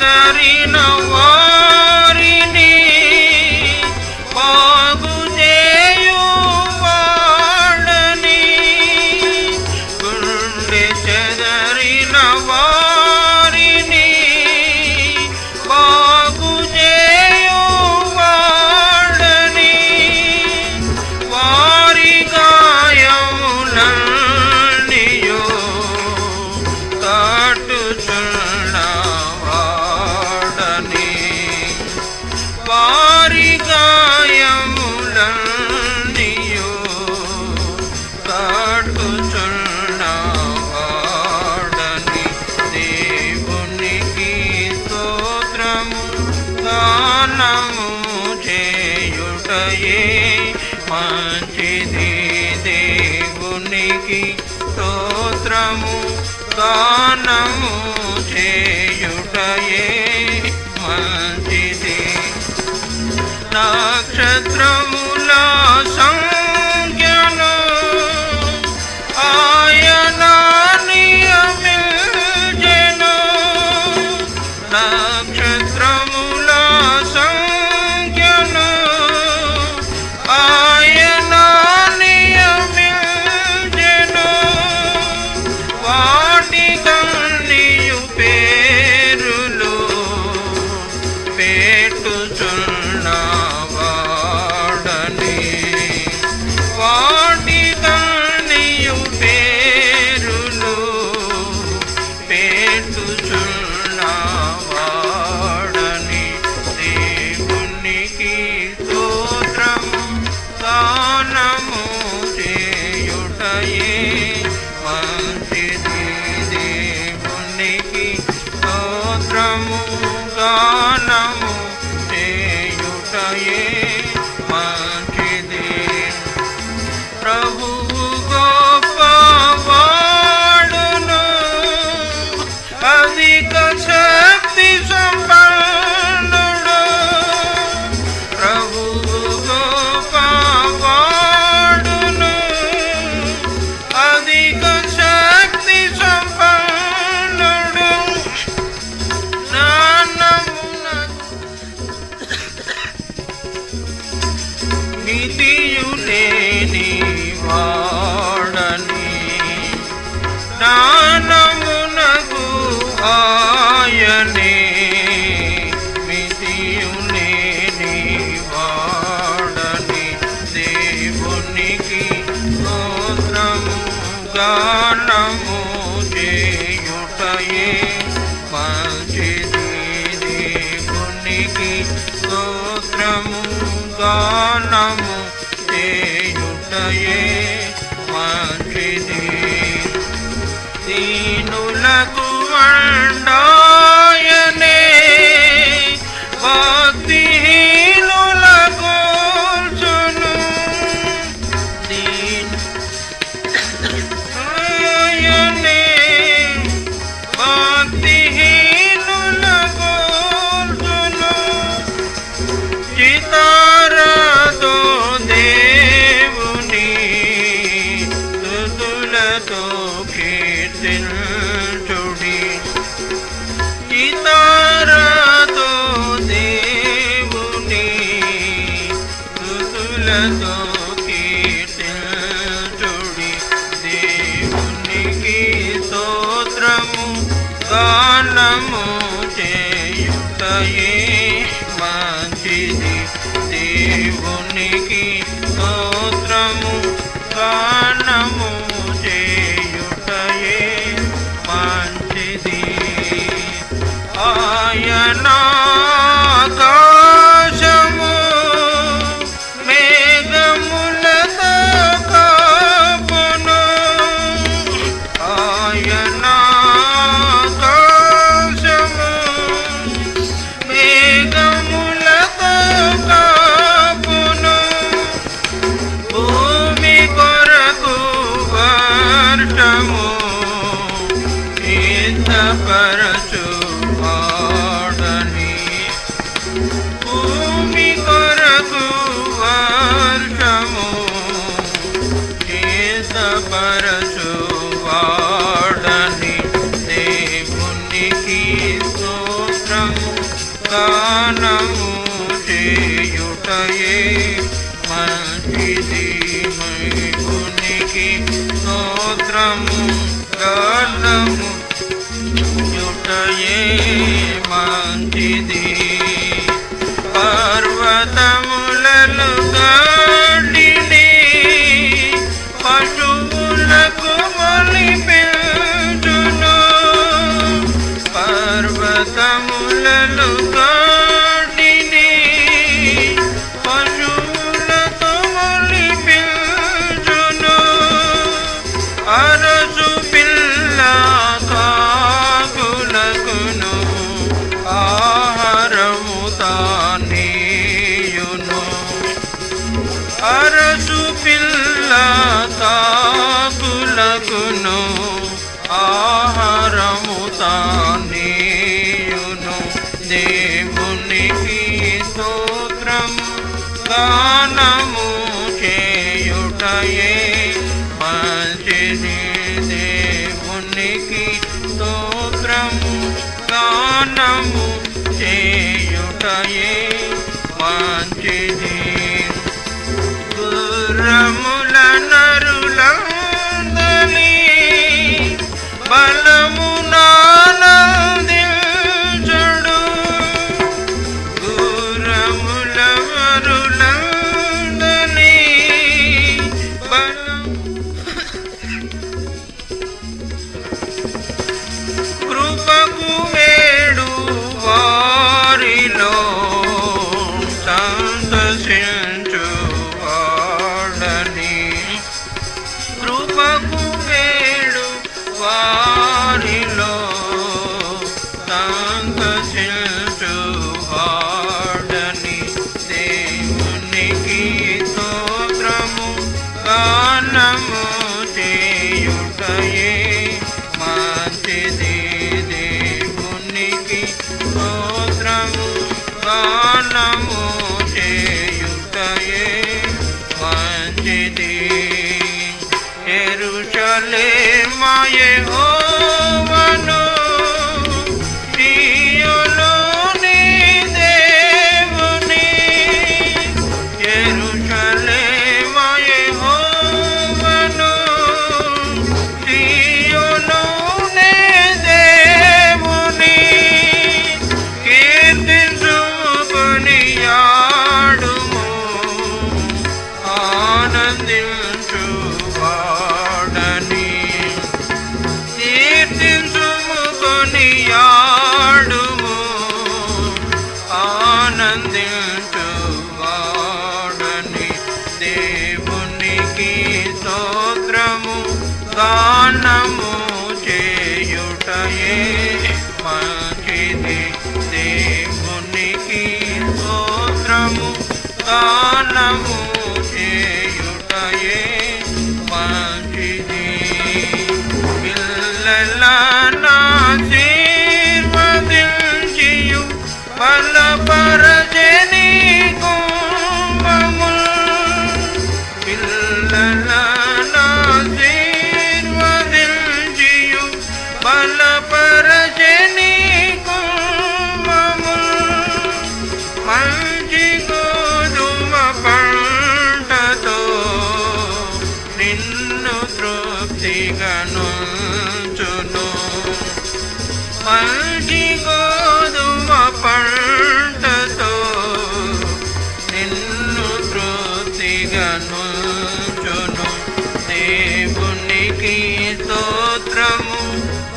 ಿನವ మంచిది దేవునికి స్తోత్రము గానము చేయుటయే మంచిది నక్షత్రముల సంఖ్యను ఆయన నియమిల్జను నక్షత్రం దానము చేయుటయే మంచిది గునికి స్తోత్రము దానము చేయుటయే ಶಿವಾನಮೋ నీయును అరసు పిల్ల తాకులగును ఆహారము తానీయును. దేవునికి స్తోత్రం గానము చేయుటయే మంచిది. దేవునికి స్తోత్రం గానము మాటయే మంచిది గుర్రముల నరులందని బలము నానందించడు. గుర్రముల మరులందని బలము মায়ে ও মানো ஆனந்தில் You.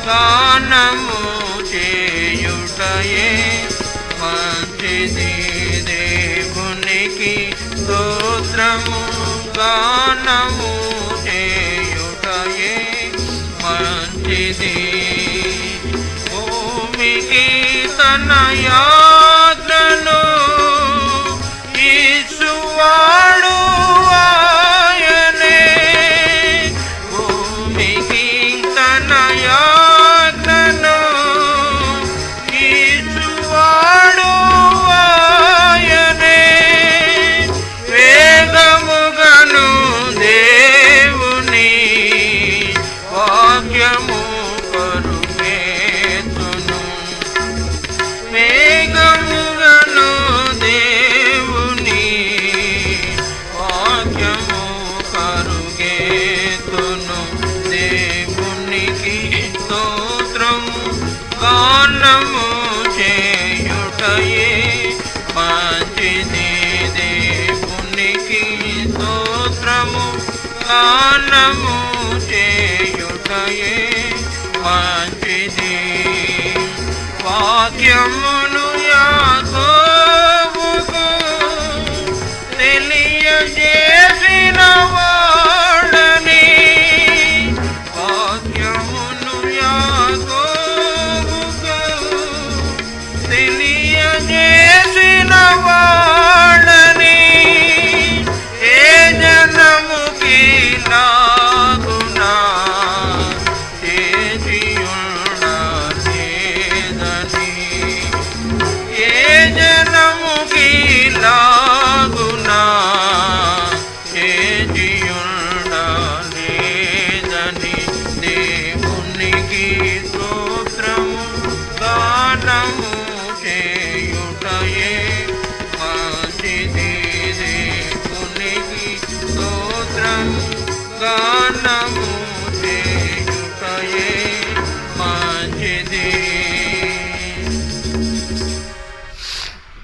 స్నానము చేయుటయే మంచిది దేవునికి స్తోత్రము గానము చేయుటయే మంచిది. భూమికి తనయా గానము చేయుటయే మంచిది. వాక్యమున